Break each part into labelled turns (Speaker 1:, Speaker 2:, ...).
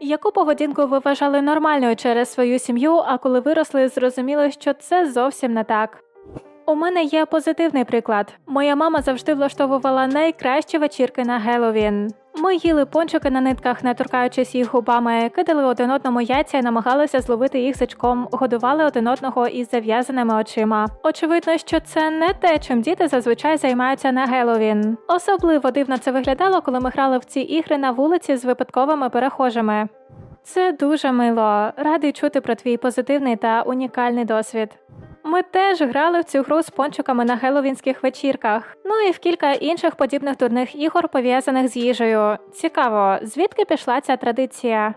Speaker 1: Яку поведінку ви вважали нормальною через свою сім'ю, а коли виросли, зрозуміли, що це зовсім не так? У мене є позитивний приклад. Моя мама завжди влаштовувала найкращі вечірки на Геловін. Ми їли пончики на нитках, не торкаючись їх губами, кидали один одному яйця і намагалися зловити їх зачком, годували один одного із зав'язаними очима. Очевидно, що це не те, чим діти зазвичай займаються на Геловін. Особливо дивно це виглядало, коли ми грали в ці ігри на вулиці з випадковими перехожими. Це дуже мило. Радий чути про твій позитивний та унікальний досвід. Ми теж грали в цю гру з пончиками на геловінських вечірках, ну і в кілька інших подібних дурних ігор, пов'язаних з їжею. Цікаво, звідки пішла ця традиція?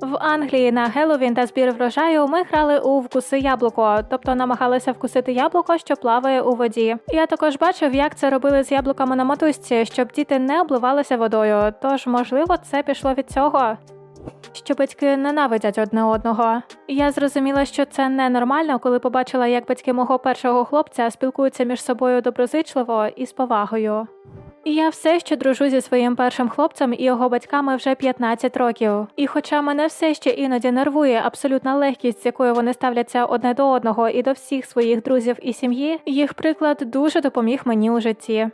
Speaker 1: В Англії на Геловін та збір врожаю ми грали у вкуси яблуко, тобто намагалися вкусити яблуко, що плаває у воді. Я також бачив, як це робили з яблуками на мотузці, щоб діти не обливалися водою. Тож, можливо, це пішло від цього що батьки ненавидять одне одного. Я зрозуміла, що це ненормально, коли побачила, як батьки мого першого хлопця спілкуються між собою доброзичливо і з повагою. Я все ще дружу зі своїм першим хлопцем і його батьками вже 15 років. І хоча мене все ще іноді нервує абсолютна легкість, з якою вони ставляться одне до одного і до всіх своїх друзів і сім'ї, їх приклад дуже допоміг мені у житті.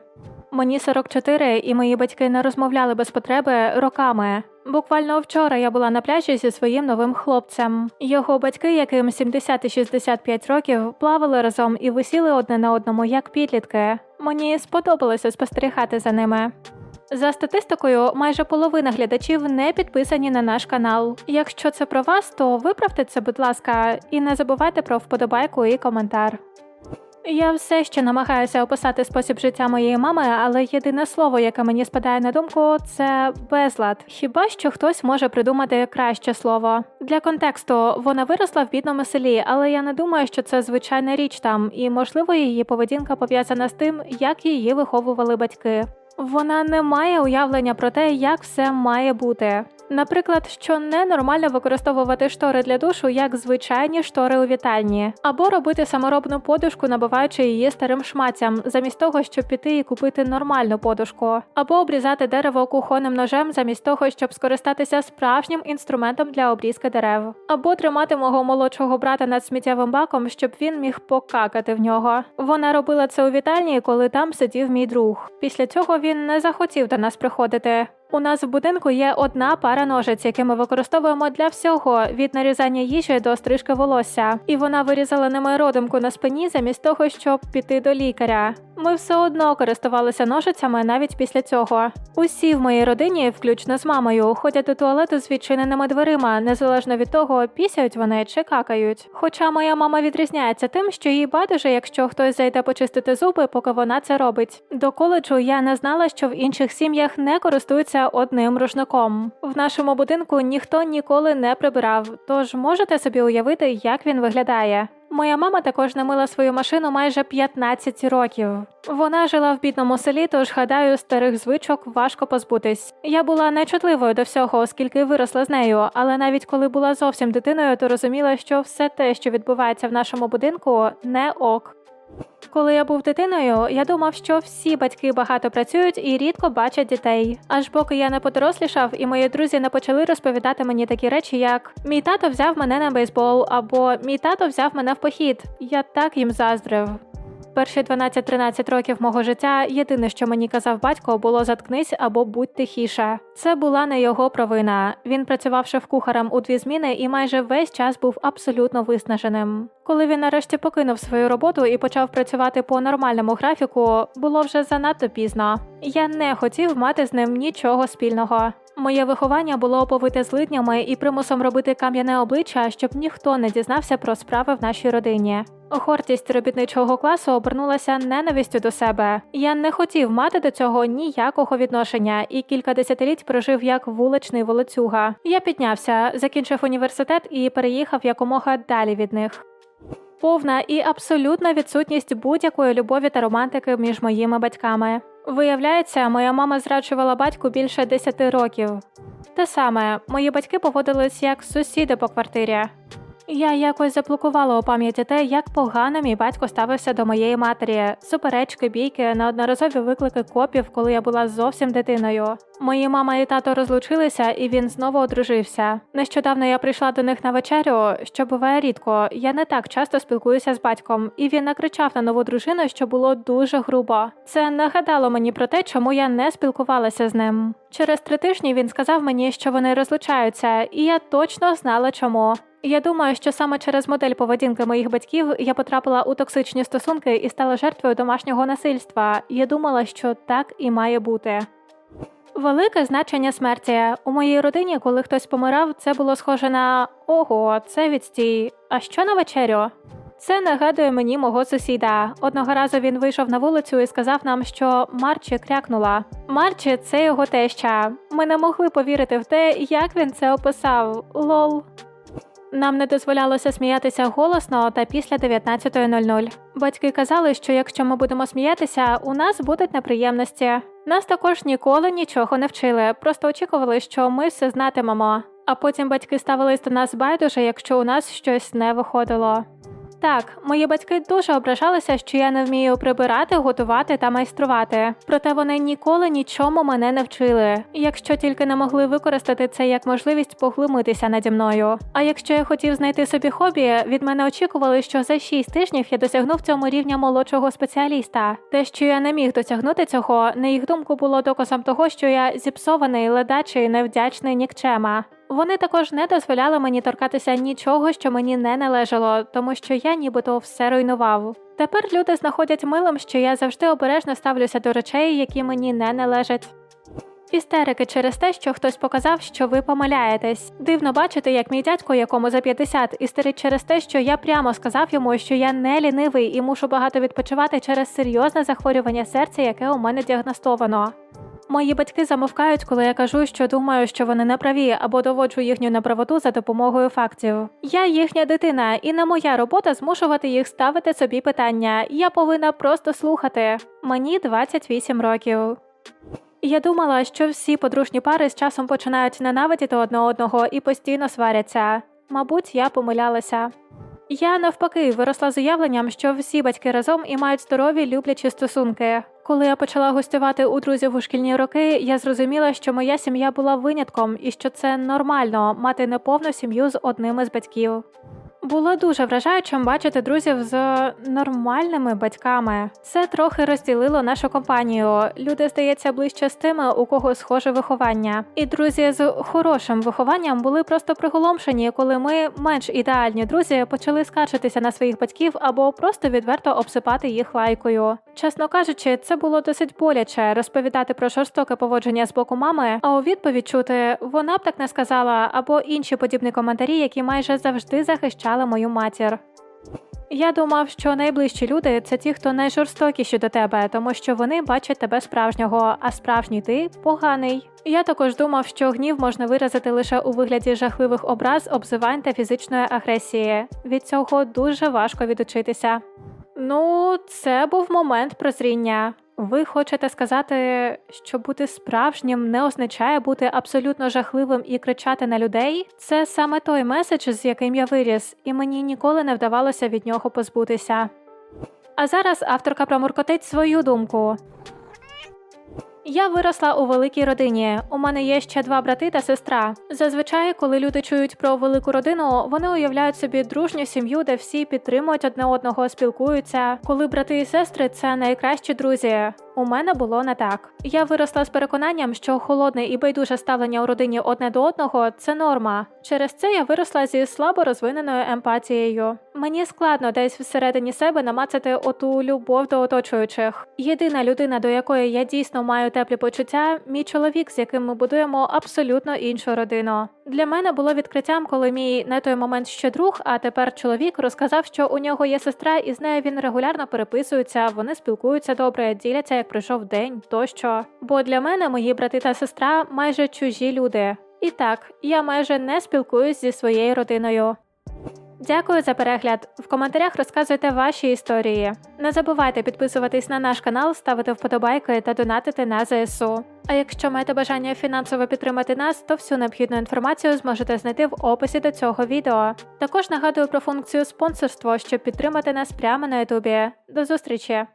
Speaker 1: Мені 44, і мої батьки не розмовляли без потреби роками. Буквально вчора я була на пляжі зі своїм новим хлопцем. Його батьки, яким 70 і 65 років, плавали разом і висіли одне на одному як підлітки. Мені сподобалося спостерігати за ними. За статистикою, майже половина глядачів не підписані на наш канал. Якщо це про вас, то виправте це, будь ласка, і не забувайте про вподобайку і коментар. Я все ще намагаюся описати спосіб життя моєї мами, але єдине слово, яке мені спадає на думку, це безлад. Хіба що хтось може придумати краще слово? Для контексту вона виросла в бідному селі, але я не думаю, що це звичайна річ там, і можливо її поведінка пов'язана з тим, як її виховували батьки. Вона не має уявлення про те, як все має бути. Наприклад, що ненормально використовувати штори для душу як звичайні штори у вітальні, або робити саморобну подушку, набиваючи її старим шматцям, замість того, щоб піти і купити нормальну подушку, або обрізати дерево кухонним ножем, замість того, щоб скористатися справжнім інструментом для обрізки дерев, або тримати мого молодшого брата над сміттєвим баком, щоб він міг покакати в нього. Вона робила це у вітальні, коли там сидів мій друг. Після цього він не захотів до нас приходити. У нас в будинку є одна пара ножиць, які ми використовуємо для всього від нарізання їжі до стрижки волосся, і вона вирізала ними родимку на спині замість того, щоб піти до лікаря. Ми все одно користувалися ножицями навіть після цього. Усі в моїй родині, включно з мамою, ходять до туалету з відчиненими дверима, незалежно від того, пісяють вони чи какають. Хоча моя мама відрізняється тим, що їй байдуже, якщо хтось зайде почистити зуби, поки вона це робить. До коледжу я не знала, що в інших сім'ях не користуються одним рушником. В нашому будинку ніхто ніколи не прибирав, тож можете собі уявити, як він виглядає. Моя мама також намила свою машину майже 15 років. Вона жила в бідному селі, тож гадаю, старих звичок важко позбутись. Я була нечутливою до всього, оскільки виросла з нею, але навіть коли була зовсім дитиною, то розуміла, що все те, що відбувається в нашому будинку, не ок. Коли я був дитиною, я думав, що всі батьки багато працюють і рідко бачать дітей. Аж поки я не подорослішав, і мої друзі не почали розповідати мені такі речі, як мій тато взяв мене на бейсбол або мій тато взяв мене в похід. Я так їм заздрив. Перші 12-13 років мого життя єдине, що мені казав батько, було заткнись або будь тихіше. Це була не його провина. Він працював шеф-кухарем у дві зміни і майже весь час був абсолютно виснаженим. Коли він нарешті покинув свою роботу і почав працювати по нормальному графіку, було вже занадто пізно. Я не хотів мати з ним нічого спільного. Моє виховання було оповите злиднями і примусом робити кам'яне обличчя, щоб ніхто не дізнався про справи в нашій родині. Гордість робітничого класу обернулася ненавистю до себе. Я не хотів мати до цього ніякого відношення і кілька десятиліть прожив як вуличний волоцюга. Я піднявся, закінчив університет і переїхав якомога далі від них. Повна і абсолютна відсутність будь-якої любові та романтики між моїми батьками. Виявляється, моя мама зраджувала батьку більше 10 років. Те саме, мої батьки поводились як сусіди по квартирі. Я якось заблокувала у пам'яті те, як погано мій батько ставився до моєї матері. Суперечки, бійки, неодноразові виклики копів, коли я була зовсім дитиною. Мої мама і тато розлучилися, і він знову одружився. Нещодавно я прийшла до них на вечерю, що буває рідко. Я не так часто спілкуюся з батьком, і він накричав на нову дружину, що було дуже грубо. Це нагадало мені про те, чому я не спілкувалася з ним. Через три тижні він сказав мені, що вони розлучаються, і я точно знала чому. Я думаю, що саме через модель поведінки моїх батьків я потрапила у токсичні стосунки і стала жертвою домашнього насильства. Я думала, що так і має бути. Велике значення смерті у моїй родині, коли хтось помирав, це було схоже на ого, це відстій. А що на вечерю? Це нагадує мені мого сусіда. Одного разу він вийшов на вулицю і сказав нам, що Марчі крякнула. Марчі це його теща. Ми не могли повірити в те, як він це описав. Лол. Нам не дозволялося сміятися голосно та після 19.00. Батьки казали, що якщо ми будемо сміятися, у нас будуть неприємності. Нас також ніколи нічого не вчили, просто очікували, що ми все знатимемо. А потім батьки ставились до нас байдуже, якщо у нас щось не виходило. Так, мої батьки дуже ображалися, що я не вмію прибирати, готувати та майструвати. Проте вони ніколи нічому мене не вчили, якщо тільки не могли використати це як можливість поглумитися наді мною. А якщо я хотів знайти собі хобі, від мене очікували, що за 6 тижнів я досягну в цьому рівня молодшого спеціаліста. Те, що я не міг досягнути цього, на їх думку було доказом того, що я зіпсований, ледачий, невдячний нікчема. Вони також не дозволяли мені торкатися нічого, що мені не належало, тому що я нібито все руйнував. Тепер люди знаходять милим, що я завжди обережно ставлюся до речей, які мені не належать. Істерики через те, що хтось показав, що ви помиляєтесь. Дивно бачити, як мій дядько, якому за 50, істерить через те, що я прямо сказав йому, що я не лінивий і мушу багато відпочивати через серйозне захворювання серця, яке у мене діагностовано. Мої батьки замовкають, коли я кажу, що думаю, що вони не праві, або доводжу їхню неправоту за допомогою фактів. Я їхня дитина, і не моя робота змушувати їх ставити собі питання. Я повинна просто слухати. Мені 28 років. Я думала, що всі подружні пари з часом починають ненавидіти одне одного і постійно сваряться. Мабуть, я помилялася. Я навпаки виросла з уявленням, що всі батьки разом і мають здорові люблячі стосунки. Коли я почала гостювати у друзів у шкільні роки, я зрозуміла, що моя сім'я була винятком і що це нормально мати неповну сім'ю з одним із батьків. Було дуже вражаючим бачити друзів з нормальними батьками. Це трохи розділило нашу компанію. Люди, здається, ближче з тими, у кого схоже виховання. І друзі з хорошим вихованням були просто приголомшені, коли ми, менш ідеальні друзі, почали скаржитися на своїх батьків або просто відверто обсипати їх лайкою. Чесно кажучи, це було досить боляче розповідати про жорстоке поводження з боку мами, а у відповідь чути вона б так не сказала, або інші подібні коментарі, які майже завжди захищали мою матір. Я думав, що найближчі люди це ті, хто найжорстокіші до тебе, тому що вони бачать тебе справжнього, а справжній ти поганий. Я також думав, що гнів можна виразити лише у вигляді жахливих образ, обзивань та фізичної агресії. Від цього дуже важко відучитися. Ну, це був момент прозріння. Ви хочете сказати, що бути справжнім не означає бути абсолютно жахливим і кричати на людей? Це саме той меседж, з яким я виріс, і мені ніколи не вдавалося від нього позбутися. А зараз авторка промуркотить свою думку. Я виросла у великій родині. У мене є ще два брати та сестра. Зазвичай, коли люди чують про велику родину, вони уявляють собі дружню сім'ю, де всі підтримують одне одного, спілкуються. Коли брати і сестри це найкращі друзі. У мене було не так. Я виросла з переконанням, що холодне і байдуже ставлення у родині одне до одного це норма. Через це я виросла зі слабо розвиненою емпатією. Мені складно десь всередині себе намацати оту любов до оточуючих. Єдина людина, до якої я дійсно маю теплі почуття, мій чоловік, з яким ми будуємо абсолютно іншу родину. Для мене було відкриттям, коли мій на той момент ще друг, а тепер чоловік розказав, що у нього є сестра, і з нею він регулярно переписується, вони спілкуються добре, діляться, як пройшов день тощо. Бо для мене мої брати та сестра майже чужі люди. І так, я майже не спілкуюсь зі своєю родиною. Дякую за перегляд. В коментарях розказуйте ваші історії. Не забувайте підписуватись на наш канал, ставити вподобайки та донатити на ЗСУ. А якщо маєте бажання фінансово підтримати нас, то всю необхідну інформацію зможете знайти в описі до цього відео. Також нагадую про функцію спонсорство, щоб підтримати нас прямо на Ютубі. До зустрічі!